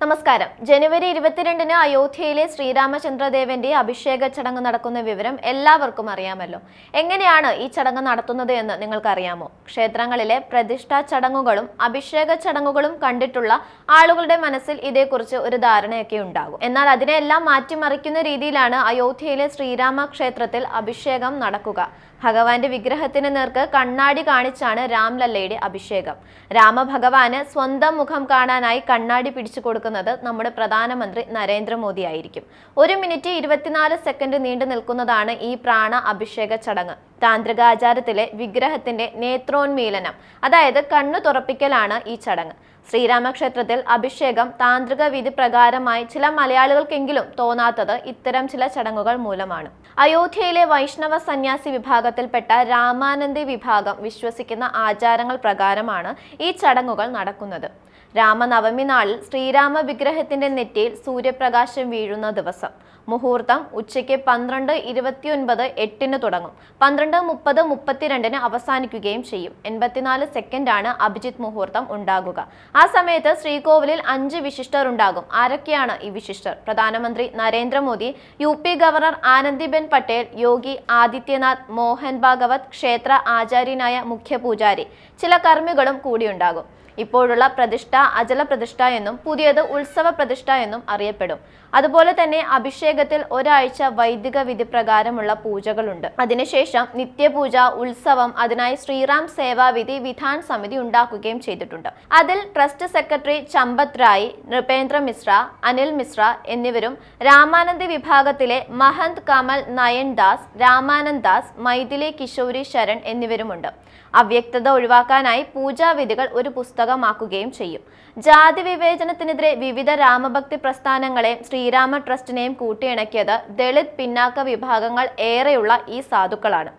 നമസ്കാരം. ജനുവരി ഇരുപത്തിരണ്ടിന് അയോധ്യയിലെ ശ്രീരാമചന്ദ്രദേവന്റെ അഭിഷേക ചടങ്ങ് നടക്കുന്ന വിവരം എല്ലാവർക്കും അറിയാമല്ലോ. എങ്ങനെയാണ് ഈ ചടങ്ങ് നടത്തുന്നത് എന്ന് നിങ്ങൾക്കറിയാമോ? ക്ഷേത്രങ്ങളിലെ പ്രതിഷ്ഠാ ചടങ്ങുകളും അഭിഷേക ചടങ്ങുകളും കണ്ടിട്ടുള്ള ആളുകളുടെ മനസ്സിൽ ഇതേക്കുറിച്ച് ഒരു ധാരണയൊക്കെ ഉണ്ടാകും. എന്നാൽ അതിനെല്ലാം മാറ്റിമറിക്കുന്ന രീതിയിലാണ് അയോധ്യയിലെ ശ്രീരാമ ക്ഷേത്രത്തിൽ അഭിഷേകം നടക്കുക. ഭഗവാന്റെ വിഗ്രഹത്തിന് നേർക്ക് കണ്ണാടി കാണിച്ചാണ് രാംലല്ലയുടെ അഭിഷേകം. രാമഭഗവാന് സ്വന്തം മുഖം കാണാനായി കണ്ണാടി പിടിച്ചു കൊടുക്കുന്നത് നമ്മുടെ പ്രധാനമന്ത്രി നരേന്ദ്രമോദി ആയിരിക്കും ഒരു മിനിറ്റ് ഇരുപത്തിനാല് സെക്കൻഡ് നീണ്ടു നിൽക്കുന്നതാണ് ഈ പ്രാണ അഭിഷേക ചടങ്ങ്. താന്ത്രിക ആചാരത്തിലെ വിഗ്രഹത്തിന്റെ നേത്രോന്മീലനം അതായത് കണ്ണു തുറപ്പിക്കലാണ് ഈ ചടങ്ങ്. ശ്രീരാമക്ഷേത്രത്തിൽ അഭിഷേകം താന്ത്രിക വിധി പ്രകാരമായി ചില മലയാളികൾക്കെങ്കിലും തോന്നാത്തത് ഇത്തരം ചില ചടങ്ങുകൾ മൂലമാണ്. അയോധ്യയിലെ വൈഷ്ണവ സന്യാസി വിഭാഗത്തിൽപ്പെട്ട രാമാനന്ദി വിഭാഗം വിശ്വസിക്കുന്ന ആചാരങ്ങൾ പ്രകാരമാണ് ഈ ചടങ്ങുകൾ നടക്കുന്നത്. രാമനവമി നാളിൽ ശ്രീരാമ വിഗ്രഹത്തിന്റെ നെറ്റിയിൽ സൂര്യപ്രകാശം വീഴുന്ന ദിവസം. മുഹൂർത്തം ഉച്ചയ്ക്ക് പന്ത്രണ്ട് ഇരുപത്തിയൊൻപത് എട്ടിന് തുടങ്ങും. പന്ത്രണ്ട് മുപ്പത് മുപ്പത്തിരണ്ടിന് അവസാനിക്കുകയും ചെയ്യും. എൺപത്തിനാല് സെക്കൻഡാണ് അഭിജിത്ത് മുഹൂർത്തം ഉണ്ടാകുക. ആ സമയത്ത് ശ്രീകോവിലിൽ അഞ്ച് വിശിഷ്ടർ ഉണ്ടാകും ആരൊക്കെയാണ് ഈ വിശിഷ്ടർ? പ്രധാനമന്ത്രി Narendra Modi U P governor Anandiben Patel Yogi Adityanath Mohan Bhagwat ക്ഷേത്ര ആചാര്യനായ മുഖ്യ പൂജാരി ചില കർമ്മികളും കൂടിയുണ്ടാകും. ഇപ്പോഴുള്ള പ്രതിഷ്ഠ അജല പ്രതിഷ്ഠ എന്നും പുതിയത് ഉത്സവ പ്രതിഷ്ഠ എന്നും അറിയപ്പെടും. അതുപോലെ തന്നെ അഭിഷേകത്തിൽ ഒരാഴ്ച വൈദിക വിധി പ്രകാരമുള്ള പൂജകളുണ്ട്. അതിനുശേഷം നിത്യപൂജ ഉത്സവം അതിനായി ശ്രീറാം സേവാവിധി വിധാൻ സമിതി ഉണ്ടാക്കുകയും ചെയ്തിട്ടുണ്ട്. അതിൽ ട്രസ്റ്റ് സെക്രട്ടറി ചമ്പത് റായ് നൃപേന്ദ്ര മിശ്ര അനിൽ മിശ്ര എന്നിവരും രാമാനന്ദി വിഭാഗത്തിലെ മഹന്ത് കമൽ നയൻ ദാസ് രാമാനന്ദ് ദാസ് മൈഥിലി കിഷോരി ശരൺ എന്നിവരുമുണ്ട്. അവ്യക്തത ഒഴിവാക്കാനായി പൂജാവിധികൾ ഒരു പുസ്തകമാക്കുകയും ചെയ്യും. ജാതി വിവേചനത്തിനെതിരെ വിവിധ രാമഭക്തി പ്രസ്ഥാനങ്ങളെയും ശ്രീരാമ ട്രസ്റ്റിനെയും കൂട്ടിയിണക്കിയത് ദളിത് പിന്നാക്ക വിഭാഗങ്ങൾ ഏറെയുള്ള ഈ സാധുക്കളാണ്.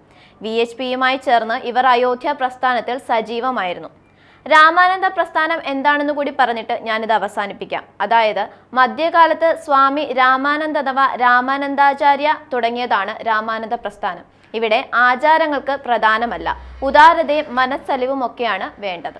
വി എച്ച് പിയുമായി ചേർന്ന് ഇവർ അയോധ്യ പ്രസ്ഥാനത്തിൽ സജീവമായിരുന്നു. രാമാനന്ദ പ്രസ്ഥാനം എന്താണെന്ന് കൂടി പറഞ്ഞിട്ട് ഞാനിത് അവസാനിപ്പിക്കാം. അതായത് മധ്യകാലത്ത് സ്വാമി രാമാനന്ദ അഥവാ രാമാനന്ദാചാര്യ തുടങ്ങിയതാണ് രാമാനന്ദ പ്രസ്ഥാനം. ഇവിടെ ആചാരങ്ങൾക്ക് പ്രധാനമല്ല. ഉദാരതയും മനസ്സലിവും ഒക്കെയാണ് വേണ്ടത്.